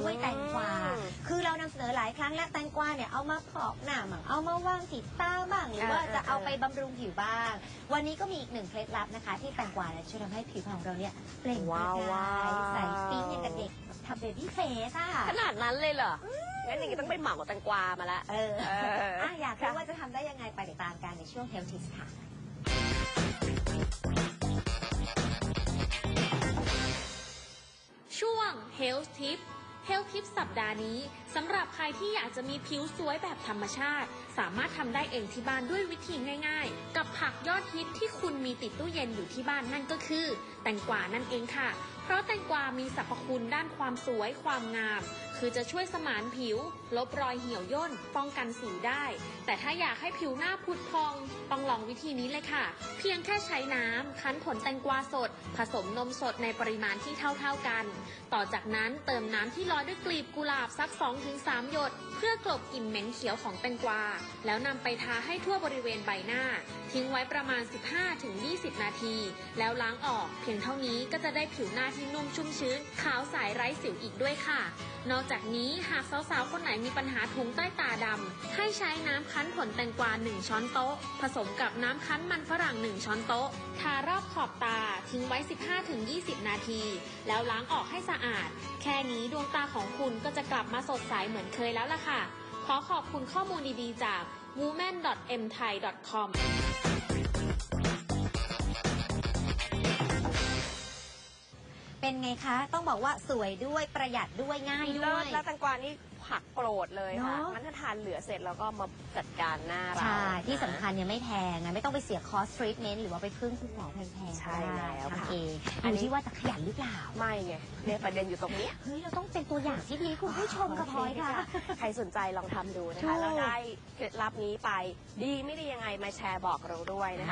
ด้วยอืมแตงกวา คือเรานำเสนอหลายครั้งแล้วแตงกวาเนี่ยเอามาพอกหน้าบ้างเอามาวางติดตาบ้างหรือว่าเออจะเอาเออไปบำรุงผิวบ้าง วันนี้ก็มีอีกหนึ่งเคล็ดลับนะคะ ที่แตงกวาเนี่ยช่วยทำให้ผิวของเราเนี่ยเปล่งประว้าวกายว้าวใสปิ๊งอย่างกับเด็กทำเบบี้เฟสอะขนาดนั้นเลยเหรองั้นอย่างนี้ต้องไปเหมาแตงกวามาละเออเอออะอยากรู้ว่าจะทำได้ยังไงไปติดตามกันในช่วง Health Tips ค่ะช่วง Health Tip Health Tip สัปดาห์นี้สำหรับใครที่อยากจะมีผิวสวยแบบธรรมชาติ สามารถทำได้เองที่บ้านด้วยวิธีง่าย ๆ กับผักยอดฮิตที่คุณมีติดตู้เย็นอยู่ที่บ้านนั่นก็คือ แตงกวานั่นเองค่ะ เพราะแตงกวามีสรรพคุณด้านความสวยความงาม คือจะช่วยสมานผิว ลบรอยเหี่ยวย่นป้องกันสิวได้ แต่ถ้าอยากให้ผิวหน้าพุดพอง ลองวิธีนี้เลยค่ะ เพียงแค่ใช้น้ำคั้นผลแตงกวาสด ผสมนมสดในปริมาณที่เท่าๆกัน ต่อจากนั้นเติมน้ำที่ลอยด้วยกลีบกุหลาบสัก 2-3 หยด เพื่อกลบกลิ่นเหม็นเขียวของแตงกวา แล้วนำไปทาให้ทั่วบริเวณใบหน้า ทิ้งไว้ประมาณ 15-20 นาที แล้วล้างออก เพียงเท่านี้ก็จะได้ผิวหน้าที่นุ่มชุ่มชื้น ขาวใสไร้สิวอีกด้วยค่ะ นอกจากนี้หากสาวๆ คนไหนมีปัญหาถุงใต้ตาดำให้ใช้น้ำคั้นผลแตงกวา1ช้อนโต๊ะ ผสมกับน้ำคั้นมันฝรั่ง 1 ช้อนโต๊ะ ทารอบขอบตาทิ้งไว้ 15-20 นาที แล้วล้างออกให้สะอาด แค่นี้ดวงตาของคุณก็จะกลับมาสดใสเหมือนเคยแล้วล่ะค่ะ ขอขอบคุณข้อมูลดีๆจาก woman.mthai.com เป็นไงคะ ต้องบอกว่าสวยด้วยประหยัดด้วยง่ายด้เลิวศยแล้วแตงกวานี่ ผักโปรดเลยค่ะ เนอะงั้นถ้าทานเหลือเสร็จแล้วก็มาจัดการหน้าเรา ใช่ ที่นะสำคัญเนี่ยไม่แพงนะไม่ต้องไปเสียคอสทรีทเมนต์หรือว่าไปพึ่งคุณหมอแพงๆใช่แล้วค่ะ ทำเองอันดูนี้ที่ว่าจะขยันหรือเปล่า ไม่ไงเนี่ยประเด็นอยู่ตรงเนี้ย เฮ้ย เราต้องเป็นตัวอย่างที่ดีให้คุณผู้ชมกับพลอยค่ะ ใครสนใจลองทำดูนะถูคะ ก แล้วได้เคล็ดลับนี้ไป ดีไม่ดียังไงมาแชร์บอกเราด้วยนะคะ